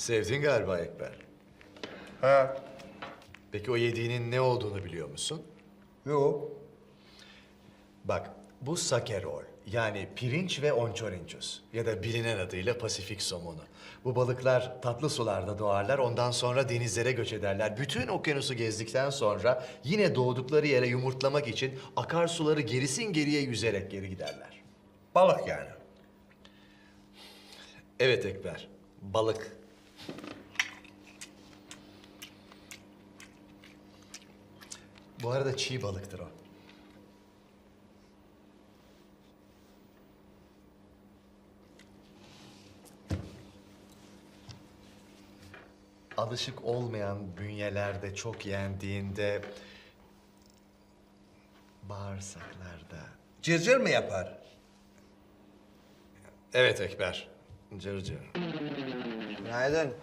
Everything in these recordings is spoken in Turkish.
Sevdin galiba Ekber. Ha. Peki o yediğinin ne olduğunu biliyor musun? Yok. Bak, bu sakerol. Yani pirinç ve onçorinçus ya da bilinen adıyla Pasifik somonu. Bu balıklar tatlı sularda doğarlar, ondan sonra denizlere göç ederler. Bütün okyanusu gezdikten sonra yine doğdukları yere yumurtlamak için akarsuları gerisin geriye yüzerek geri giderler. Balık yani. Evet Ekber, balık. Bu arada çiğ balıktır o. Alışık olmayan bünyelerde çok yendiğinde bağırsaklarda. Cırcır mı yapar? Evet Ekber, cırcır. Günaydın.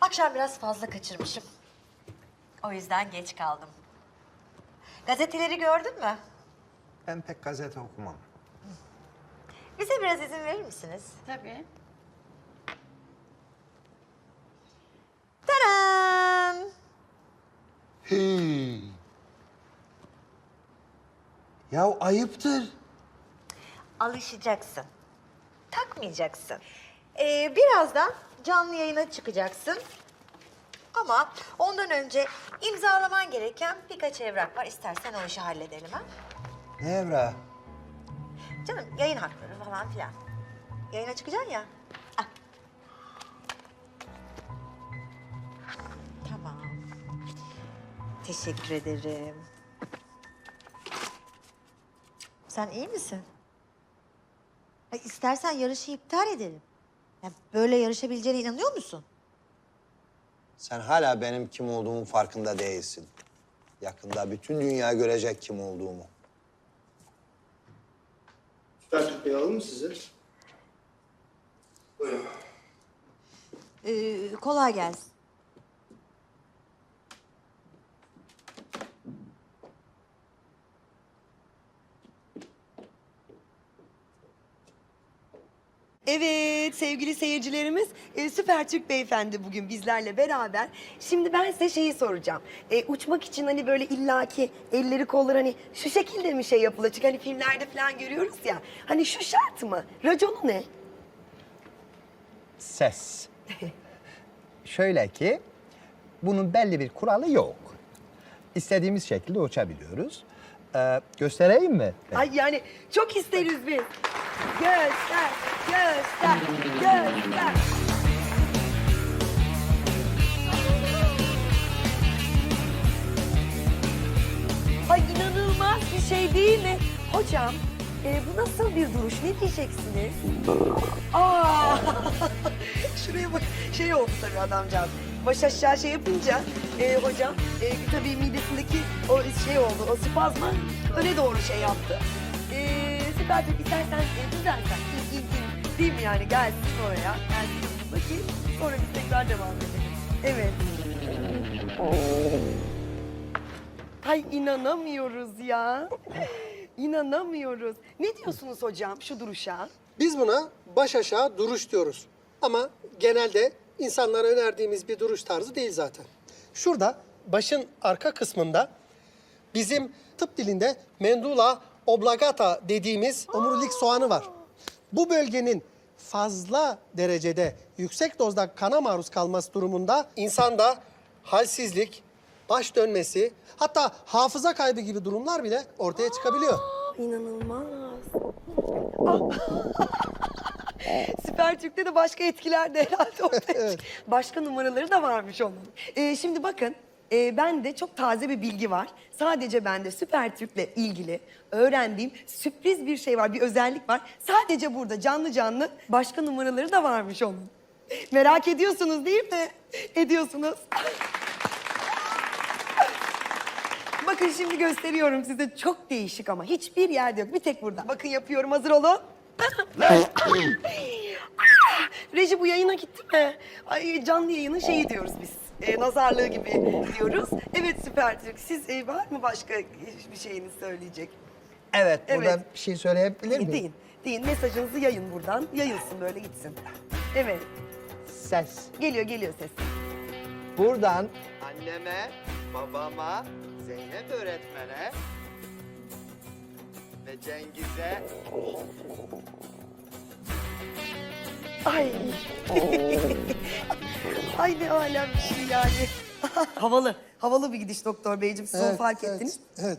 Akşam biraz fazla kaçırmışım. O yüzden geç kaldım. Gazeteleri gördün mü? Ben pek gazete okumam. Bize biraz izin verir misiniz? Tabii. Tadam! Ya ayıptır. Alışacaksın. Takmayacaksın. Ee, birazdan canlı yayına çıkacaksın. Ama ondan önce imzalaman gereken birkaç evrak var. İstersen o işi halledelim ha. Ne evra? Canım yayın hakları falan filan. Yayına çıkacaksın ya. Ah. Tamam. Teşekkür ederim. Sen iyi misin? Ay, istersen yarışı iptal edelim. Ya böyle yarışabileceğine inanıyor musun? Sen hala benim kim olduğumun farkında değilsin. Yakında bütün dünya görecek kim olduğumu. Süper Bey alalım mı sizi? Buyurun. Ee, kolay gelsin. Evet sevgili seyircilerimiz e, Süper Türk Beyefendi bugün bizlerle beraber. Şimdi ben size şeyi soracağım. E, uçmak için hani böyle illaki elleri kolları hani şu şekilde mi şey yapılır? Çünkü hani filmlerde falan görüyoruz ya. Hani şu şart mı? Raconu ne? ses. Şöyle ki, bunun belli bir kuralı yok. İstediğimiz şekilde uçabiliyoruz. Ee, göstereyim mi? Ay yani çok isteriz biz. Göster, göster, göster. Ay inanılmaz bir şey değil mi? Hocam, e, bu nasıl bir duruş? Ne diyeceksiniz? Aa! Şuraya bak, şey oldu tabii adamcağız. Baş aşağı şey yapınca e, hocam e, tabii midesindeki o şey oldu, o spazma öne doğru şey yaptı. Süper Türk istersen e, düzelsen, in, in, in. değil mi yani gelsin oraya, gelsin bakayım. Sonra biz tekrar devam edelim. Evet. Ay inanamıyoruz ya. İnanamıyoruz. Ne diyorsunuz hocam şu duruşa? Biz buna baş aşağı duruş diyoruz. Ama genelde insanlara önerdiğimiz bir duruş tarzı değil zaten. Şurada başın arka kısmında bizim tıp dilinde mendula oblongata dediğimiz omurilik soğanı var. Bu bölgenin fazla derecede yüksek dozda kana maruz kalması durumunda insanda halsizlik, baş dönmesi, hatta hafıza kaybı gibi durumlar bile ortaya çıkabiliyor. İnanılmaz. Süper Türk'te de başka etkiler de herhalde ortaya çık- Başka numaraları da varmış onun. Ee, şimdi bakın, e, bende çok taze bir bilgi var. Sadece bende Süper Türk'le ilgili öğrendiğim sürpriz bir şey var, bir özellik var. Sadece burada canlı canlı başka numaraları da varmış onun. Merak ediyorsunuz değil mi? Ediyorsunuz. Bakın şimdi gösteriyorum size. Çok değişik ama hiçbir yerde yok. Bir tek burada. Bakın yapıyorum. Hazır olun. Reji bu yayına gitti mi? Ay, canlı yayının şeyi diyoruz biz. E, nazarlığı gibi diyoruz. Evet Süper Türk. Siz e, var mı başka bir şeyiniz söyleyecek? Evet, Evet. burada bir şey söyleyebilir miyim? Deyin. Deyin. Mesajınızı yayın buradan. Yayılsın böyle gitsin. Evet. ses. Geliyor geliyor ses. Buradan anneme, babama, Zeynep öğretmene ve Cengiz'e Ay. Ay ne alem bir şey yani. havalı. Havalı bir gidiş doktor beyciğim. Siz onu fark ettiniz. Evet.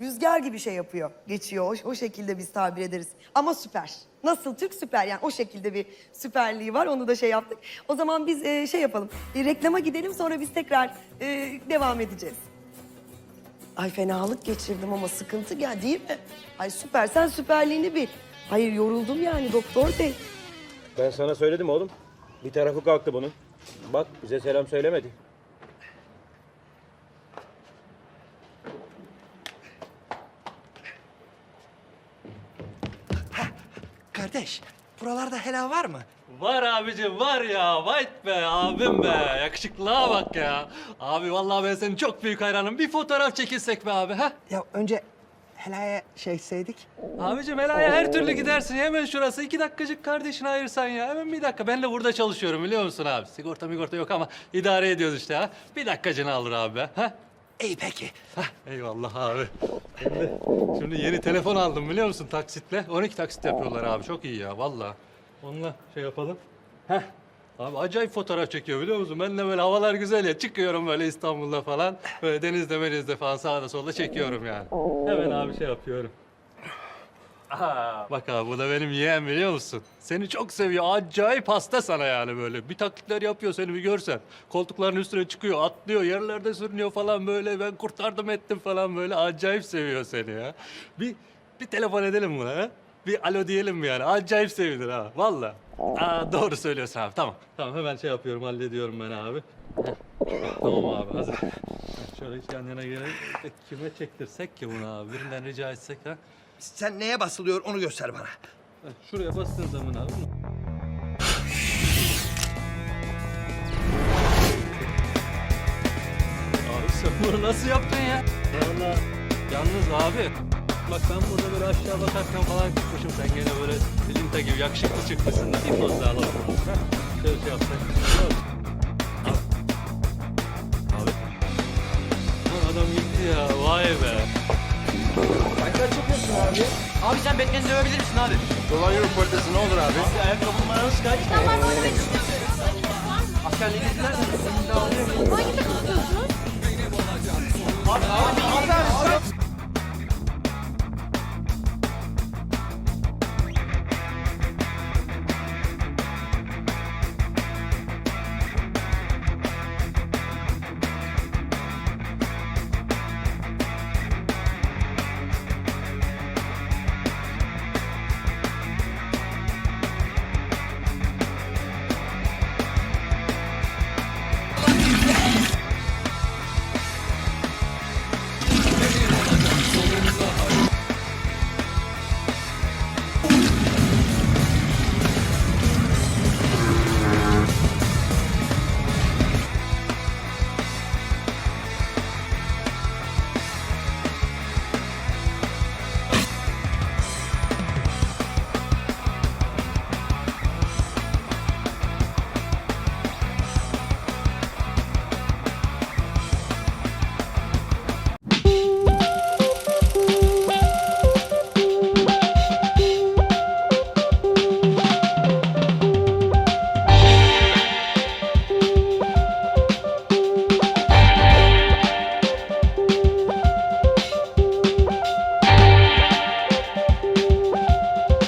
Rüzgar gibi şey yapıyor. Geçiyor. O, o şekilde biz tabir ederiz. Ama süper. Nasıl Türk süper yani o şekilde bir süperliği var. Onu da şey yaptık. O zaman biz e, şey yapalım. E, reklama gidelim sonra biz tekrar e, devam edeceğiz. Ay fenalık geçirdim ama sıkıntı gel değil mi? Ay süper sen süperliğini bil. Hayır yoruldum yani doktor bey. Ben sana söyledim oğlum. Bir tarafı kalktı bunun. Bak bize selam söylemedi. Kardeş, buralarda helal var mı? Var abicim var ya. Vay be abim be. Yakışıklığa bak ya. Abi vallahi ben senin çok büyük hayranım. Bir fotoğraf çekilsek be abi ha? Ya önce helaya şey etseydik. Abicim helaya her türlü gidersin. Hemen şurası. iki dakikacık kardeşine ayırsan ya. Hemen bir dakika. Ben de burada çalışıyorum biliyor musun abi? Sigorta migorta yok ama idare ediyoruz işte ha. Bir dakikacını alır abi be. Ha? İyi peki. Hah, eyvallah abi. Şimdi, şimdi yeni telefon aldım biliyor musun taksitle. 12 taksit yapıyorlar abi. Çok iyi ya vallahi. Onunla şey yapalım. Heh. Abi acayip fotoğraf çekiyor biliyor musun? Ben de böyle havalar güzel ya. Çıkıyorum böyle İstanbul'da falan. Böyle denizde menizde falan sağda solda çekiyorum yani. Hemen abi şey yapıyorum. Aa, bak abi bu da benim yeğen biliyor musun? Seni çok seviyor. Acayip hasta sana yani böyle. Bir taklitler yapıyor seni bir görsen. Koltukların üstüne çıkıyor, atlıyor, yerlerde sürünüyor falan böyle. Ben kurtardım ettim falan böyle. Acayip seviyor seni ya. Bir, bir telefon edelim buna ha? Bir alo diyelim mi yani? Acayip sevinir ha. Vallahi. Aa, doğru söylüyorsun abi. Tamam. Tamam hemen şey yapıyorum, hallediyorum ben abi. Heh. Tamam abi hazır. Şöyle hiç yan yana gelelim. Kime çektirsek ki bunu abi? Birinden rica etsek ha? Sen neye basılıyor onu göster bana. Heh, Şuraya bastığın zaman abi. Abi sen bunu nasıl yaptın ya? Valla yalnız abi. Bak ben burada böyle aşağı bakarken falan çıkmışım. Sen gene böyle bilinta gibi yakışıklı çıkmışsın da bir poz daha alalım. Şöyle şey yapsak. Abi. Abi. Lan adam gitti ya. Vay be. Abi sen Batman'i dövebilir misin abi? Dolan yürü portası ne olur abi? Ayakkabı numaranız kaç? Askerliğiniz nerede? Hangi takım tutuyorsunuz? Abi, abi, abi, abi,